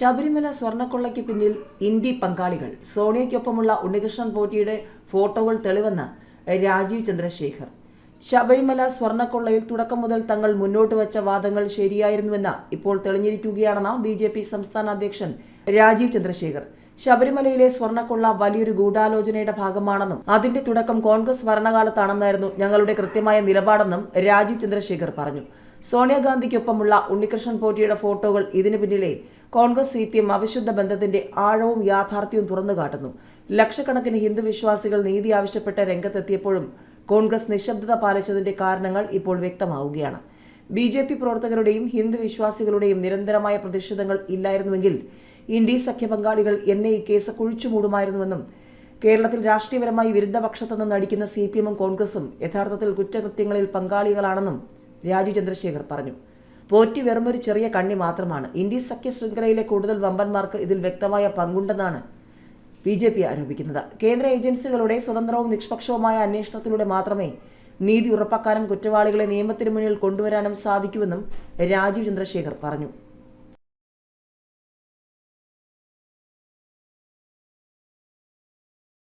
ശബരിമല സ്വർണക്കൊള്ളയ്ക്ക് പിന്നിൽ ഇന്ത്യ പങ്കാളികൾ. സോണിയയ്ക്കൊപ്പമുള്ള ഉണ്ണികൃഷ്ണൻ പോറ്റിയുടെ ഫോട്ടോകൾ തെളിവെന്ന് രാജീവ് ചന്ദ്രശേഖർ. ശബരിമല സ്വർണക്കൊള്ളയിൽ തുടക്കം മുതൽ തങ്ങൾ മുന്നോട്ട് വെച്ച വാദങ്ങൾ ശരിയായിരുന്നുവെന്ന് ഇപ്പോൾ തെളിഞ്ഞിരിക്കുകയാണെന്ന് ബി ജെ പി സംസ്ഥാന അധ്യക്ഷൻ രാജീവ് ചന്ദ്രശേഖർ. ശബരിമലയിലെ സ്വർണക്കൊള്ള വലിയൊരു ഗൂഢാലോചനയുടെ ഭാഗമാണെന്നും അതിന്റെ തുടക്കം കോൺഗ്രസ് ഭരണകാലത്താണെന്നായിരുന്നു ഞങ്ങളുടെ കൃത്യമായ നിലപാടെന്നും രാജീവ് ചന്ദ്രശേഖർ പറഞ്ഞു. സോണിയാഗാന്ധിക്കൊപ്പമുള്ള ഉണ്ണികൃഷ്ണൻ പോറ്റിയുടെ ഫോട്ടോകൾ ഇതിനു പിന്നിലെ കോൺഗ്രസ് സി പി എം അവിശുദ്ധ ബന്ധത്തിന്റെ ആഴവും യാഥാർത്ഥ്യവും തുറന്നു കാട്ടുന്നു. ലക്ഷക്കണക്കിന് ഹിന്ദു വിശ്വാസികൾ നീതി ആവശ്യപ്പെട്ട് രംഗത്തെത്തിയപ്പോഴും കോൺഗ്രസ് നിശബ്ദത പാലിച്ചതിന്റെ കാരണങ്ങൾ ഇപ്പോൾ വ്യക്തമാവുകയാണ്. ബി ജെ പി പ്രവർത്തകരുടെയും ഹിന്ദു വിശ്വാസികളുടെയും നിരന്തരമായ പ്രതിഷേധങ്ങൾ ഇല്ലായിരുന്നുവെങ്കിൽ ഇന്ത്യ സഖ്യ പങ്കാളികൾ എന്നെ ഈ കേസ് കുഴിച്ചുമൂടുമായിരുന്നുവെന്നും കേരളത്തിൽ രാഷ്ട്രീയപരമായി വിരുദ്ധപക്ഷത്തുനിന്ന് നടിക്കുന്ന സി പി എമ്മും കോൺഗ്രസും യഥാർത്ഥത്തിൽ കുറ്റകൃത്യങ്ങളിൽ പങ്കാളികളാണെന്നും രാജു ചന്ദ്രശേഖർ പറഞ്ഞു. പോറ്റി വെറുമൊരു ചെറിയ കണ്ണി മാത്രമാണ്. ഇന്ത്യ സഖ്യ ശൃംഖലയിലെ കൂടുതൽ വമ്പന്മാർക്ക് ഇതിൽ വ്യക്തമായ പങ്കുണ്ടെന്നാണ് ബി ജെ പി ആരോപിക്കുന്നത്. കേന്ദ്ര ഏജൻസികളുടെ സ്വതന്ത്രവും നിഷ്പക്ഷവുമായ അന്വേഷണത്തിലൂടെ മാത്രമേ നീതി ഉറപ്പാക്കാനും കുറ്റവാളികളെ നിയമത്തിന് മുന്നിൽ കൊണ്ടുവരാനും സാധിക്കുമെന്നും രാജീവ് ചന്ദ്രശേഖർ പറഞ്ഞു.